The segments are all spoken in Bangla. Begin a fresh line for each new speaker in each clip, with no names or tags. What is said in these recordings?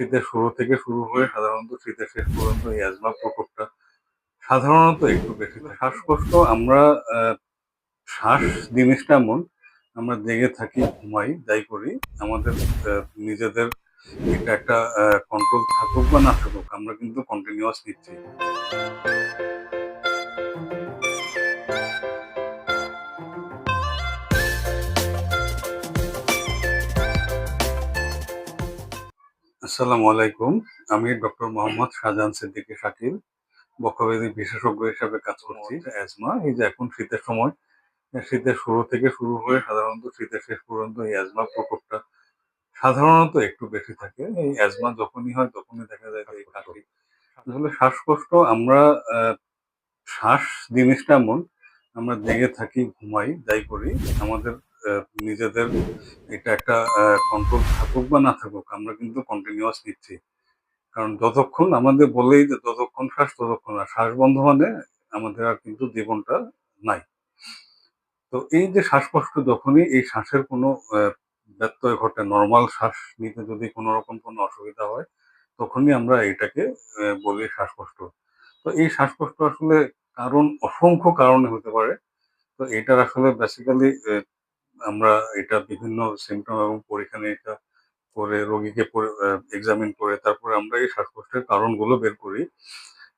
শীতের শুরু থেকে শুরু হয়ে সাধারণত শীতের শেষ পর্যন্ত এই অ্যাজমা প্রকোপটা সাধারণত একটু বেশি। শ্বাসকষ্ট, আমরা শ্বাস জিনিসটা এমন, আমরা জেগে থাকি, ঘুমাই, যাই করি, আমাদের নিজেদের এটা একটা কন্ট্রোল থাকুক বা না থাকুক, আমরা কিন্তু কন্টিনিউয়াস নিচ্ছি আসসালামু আলাইকুম। আমি ডক্টর মোহাম্মদ শাহজাহান সিদ্দিকী শাকিল বক্ষব্যাধি বিশেষজ্ঞ হিসাবে কাজ করছি অ্যাজমা। এই যে এখন শীতের সময় শীতের শুরু থেকে শুরু হয়ে সাধারণত শীতের শেষ পর্যন্ত এই অ্যাজমা প্রকোপটা সাধারণত একটু বেশি থাকে। এই অ্যাজমা যখনই হয় তখনই দেখা যায় এই কাশি। আসলে শ্বাসকষ্ট আমরা আহ, শ্বাস জিনিসটা এমন আমরা জেগে থাকি ঘুমাই যাই করি আমাদের নিজেদের এটা একটা কন্ট্রোল থাকুক বা না থাকুক, আমরা কিন্তু কন্টিনিউয়াস নিচ্ছি। কারণ যতক্ষণ আমাদের বলেই যে যতক্ষণ শ্বাস, ততক্ষণ আর শ্বাস বন্ধ মানে আমাদের আর কিন্তু জীবনটা নাই। তো এই যে শ্বাসকষ্ট যখনই এই শ্বাসের কোনো ব্যত্যয় ঘটে নর্মাল শ্বাস নিতে যদি কোনো রকম কোনো অসুবিধা হয়, তখনই আমরা এটাকে বলি শ্বাসকষ্ট। তো এই শ্বাসকষ্ট আসলে কারণ, অসংখ্য কারণে হতে পারে। তো এটার আসলে বেসিক্যালি আমরা এটা বিভিন্ন সিমটম এবং পরীক্ষা নিরীক্ষা করে রোগীকে এক্সামিন করে তারপরে আমরা এই শ্বাসকষ্টের কারণগুলো বের করি।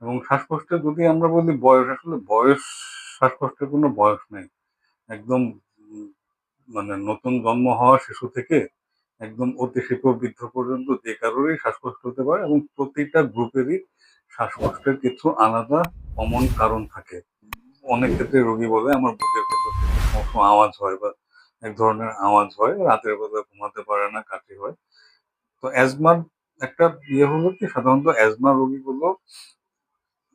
এবং শ্বাসকষ্টে যদি আমরা বলি বয়স, আসলে বয়স শ্বাসকষ্টের কোনো বয়স নেই। একদম মানে নতুন জন্ম হওয়া শিশু থেকে একদম অতি শিশু বৃদ্ধ পর্যন্ত যে কারোরই শ্বাসকষ্ট হতে পারে এবং প্রতিটা গ্রুপেরই শ্বাসকষ্টের কিছু আলাদা কমন কারণ থাকে। অনেক ক্ষেত্রে রোগী বলে, আমার বুকের ক্ষেত্রে আওয়াজ হয় বা এক ধরনের আওয়াজ হয়, রাতের বেলা ঘুমাতে পারে না, কাশি হয়। তো অ্যাজমার একটা ইয়ে হলো কি, সাধারণত অ্যাজমা রোগীগুলো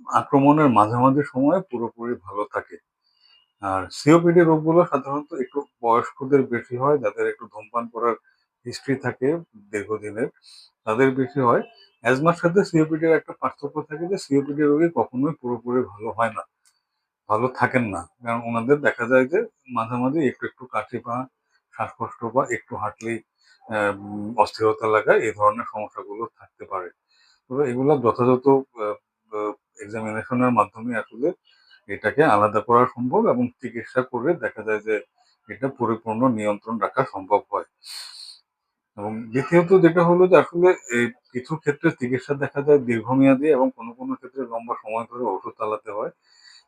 আক্রমণের মাঝামাঝি সময়ে পুরোপুরি ভালো থাকে। আর সিওপিডি রোগগুলো সাধারণত একটু বয়স্কদের বেশি হয়, যাদের একটু ধূমপান করার হিস্ট্রি থাকে দীর্ঘদিনের, তাদের বেশি হয়। অ্যাজমার সাথে সিওপিডির একটা পার্থক্য থাকে যে সিওপিডি রোগী কখনোই পুরোপুরি ভালো হয় না। ভালো থাকেন না। কারণ ওনাদের দেখা যায় যে মাঝামাঝি একটু একটু কাশি পা শ্বাসকষ্ট বা একটু হাঁটলেই অস্থিরতা লাগা এই ধরনের সমস্যাগুলো থাকতে পারে। তবে এগুলো যথাযথ এক্সামিনেশনের মাধ্যমে আসলে এটাকে আলাদা করা সম্ভব এবং চিকিৎসা করে দেখা যায় যে এটা পরিপূর্ণ নিয়ন্ত্রণ রাখা সম্ভব হয়। এবং দ্বিতীয়ত যেটা হলো যে আসলে কিছু ক্ষেত্রে চিকিৎসা দেখা যায় দীর্ঘমেয়াদী এবং কোনো কোনো ক্ষেত্রে লম্বা সময় ধরে ওষুধ চালাতে হয়।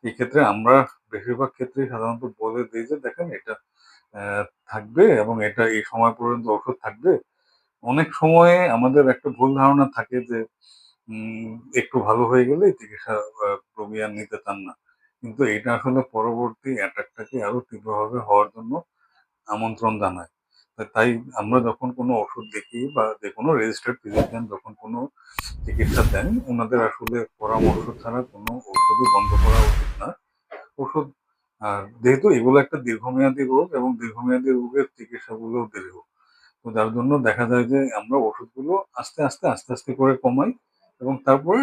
এই ক্ষেত্রে আমরা বেশিরভাগ ক্ষেত্রেই সাধারণত বলে দিই যে, দেখেন এটা থাকবে এবং এটা এই সময় পর্যন্ত ওষুধ থাকবে। অনেক সময়ে আমাদের একটা ভুল ধারণা থাকে যে একটু ভালো হয়ে গেলে চিকিৎসা আর নিতে চান না। কিন্তু এটা আসলে পরবর্তী অ্যাটাকটাকে আরও তীব্রভাবে হওয়ার জন্য আমন্ত্রণ জানায়। তাই আমরা যখন কোনো ওষুধ দেখি বা যে কোনো রেজিস্টার্ড ফিজিশিয়ান যখন কোনো চিকিৎসা দেন, ওনাদের আসলে পরামর্শ ছাড়া কোনো ওষুধই বন্ধ করা উচিত না। ওষুধ, আর যেহেতু এগুলো একটা দীর্ঘমেয়াদী রোগ এবং দীর্ঘমেয়াদী রোগের চিকিৎসাগুলো দীর্ঘ তো যার জন্য দেখা যায় যে আমরা ওষুধগুলো আস্তে আস্তে আস্তে আস্তে করে কমাই এবং তারপরে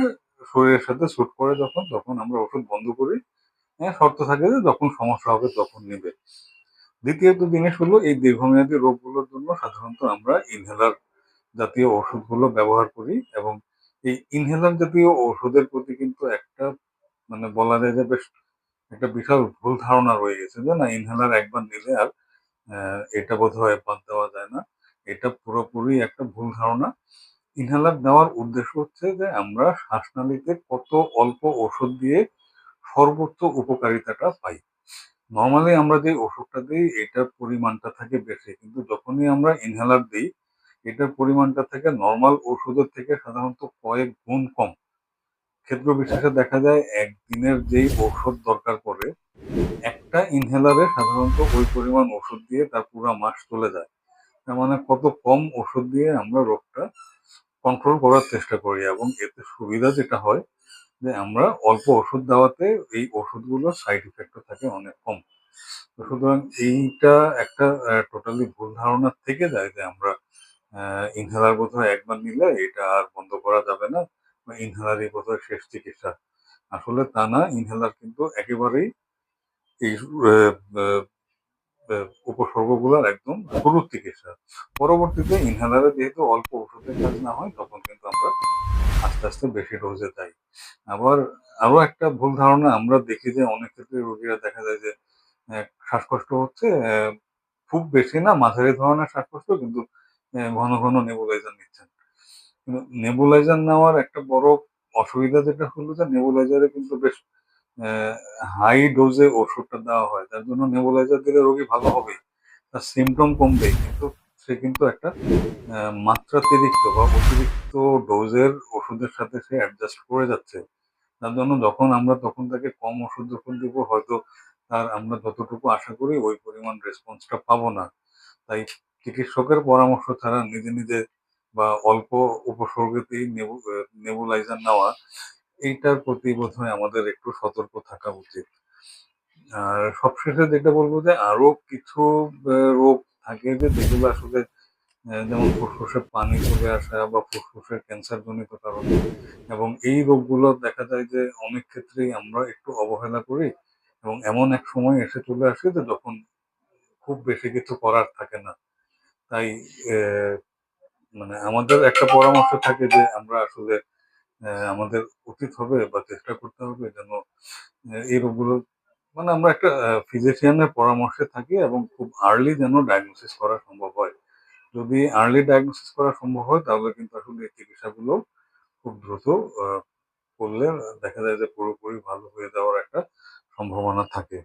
শরীরের সাথে স্যুট করে যখন, তখন আমরা ওষুধ বন্ধ করি। হ্যাঁ শর্ত থাকে যে যখন সমস্যা হবে তখন নেবে। দ্বিতীয়ত জিনিস হলো এই দীর্ঘমেয়াদী রোগগুলোর জন্য সাধারণত আমরা ইনহেলার জাতীয় ওষুধগুলো ব্যবহার করি এবং এই ইনহেলার জাতীয় ওষুধের প্রতি কিন্তু একটা মানে বলা যায় যে বেশ একটা বিশাল ভুল ধারণা রয়ে গেছে যে না ইনহেলার একবার নিলে আর এটা বোধহয় বাদ দেওয়া যায় না। এটা পুরোপুরি একটা ভুল ধারণা। ইনহেলার দেওয়ার উদ্দেশ্য হচ্ছে যে আমরা শ্বাসনালীতে কত অল্প ওষুধ দিয়ে সর্বোচ্চ উপকারিতাটা পাই। নর্মালি আমরা যে ওষুধটা দিই, এটার পরিমাণটা থাকে বেশি। কিন্তু যখনই আমরা ইনহেলার দিই, এটার পরিমাণটা থাকে নর্মাল ওষুধের থেকে সাধারণত কয়েক গুণ কম। ক্ষেত্র বিশেষে দেখা যায়, একদিনের যেই ঔষধ দরকার পড়ে, একটা ইনহেলারে সাধারণত ওই পরিমাণ ওষুধ দিয়ে তার পুরো মাস চলে যায়। তার মানে কত কম ওষুধ দিয়ে আমরা রোগটা কন্ট্রোল করার চেষ্টা করি এবং এতে সুবিধা যেটা হয় যে আমরা অল্প ওষুধ দেওয়াতে এই ওষুধগুলোর সাইড ইফেক্টও থাকে অনেক কম। সুতরাং এইটা একটা টোটালি ভুল ধারণা থেকে যায় যে আমরা ইনহেলার বোধহয় একবার নিলে এটা আর বন্ধ করা যাবে না, বা ইনহেলারই বোধহয় শেষ চিকিৎসা। আসলে তা না ইনহেলার কিন্তু একেবারেই এই উপসর্গগুলার একদম শুরুর চিকিৎসা। পরবর্তীতে ইনহেলারে যেহেতু অল্প ওষুধের কাজ না হয় তখন কিন্তু আমরা আস্তে, আস্তে বেশি ডোজে যাই। আবার আরও একটা ভুল ধারণা আমরা দেখি যে অনেক ক্ষেত্রে রোগীরা দেখা যায় যে শ্বাসকষ্ট হচ্ছে খুব বেশি না মাঝারি ধরনের শ্বাসকষ্ট কিন্তু ঘন, ঘন নেবুলাইজার নিচ্ছেন। নেবুলাইজার নেওয়ার একটা বড় অসুবিধা যেটা হলো যে নেবুলাইজারে কিন্তু বেশ হাই ডোজে ওষুধটা দেওয়া হয়। তার জন্য নেবুলাইজার দিলে রোগী ভালো হবেই। তার সিম্পটম কমবেই। কিন্তু সে কিন্তু একটা মাত্রাতিরিক্ত বা অতিরিক্ত ডোজের ওষুধের সাথে সে অ্যাডজাস্ট করে যাচ্ছে। তার জন্য যখন আমরা তখন তাকে কম ওষুধ যখন দিব হয়তো তার আমরা যতটুকু আশা করি ওই পরিমাণ রেসপন্সটা পাবো না। তাই চিকিৎসকের পরামর্শ ছাড়া নিজে, নিজে বা অল্প উপসর্গতেই নেবু নেবুলাইজার নেওয়া এইটার প্রতি বোধহয় আমাদের একটু সতর্ক থাকা উচিত। আর সবশেষে যেটা বলব যে, আরও কিছু রোগ থাকে যে, যেগুলো আসলে যেমন ফুসফুসে পানি চলে আসা বা ফুসফুসের ক্যান্সারজনিত কারণে এবং এই রোগগুলো দেখা যায় যে, অনেক ক্ষেত্রেই আমরা একটু অবহেলা করি এবং এমন এক সময় এসে চলে আসে যে, যখন খুব বেশি কিছু করার থাকে না। তাই মানে আমাদের একটা পরামর্শ থাকে যে, আমরা আসলে আমাদের উচিত হবে বা চেষ্টা করতে হবে যেন এই রোগগুলো মানে আমরা একটা ফিজিশিয়ানের পরামর্শে থাকি এবং খুব আর্লি যেন ডায়াগনোসিস করা সম্ভব হয়। যদি আর্লি ডায়াগনোসিস করা সম্ভব হয়, তাহলে কিন্তু আসলে এই চিকিৎসাগুলো খুব দ্রুত করলে দেখা যায় যে পুরোপুরি ভালো হয়ে যাওয়ার একটা সম্ভাবনা থাকে।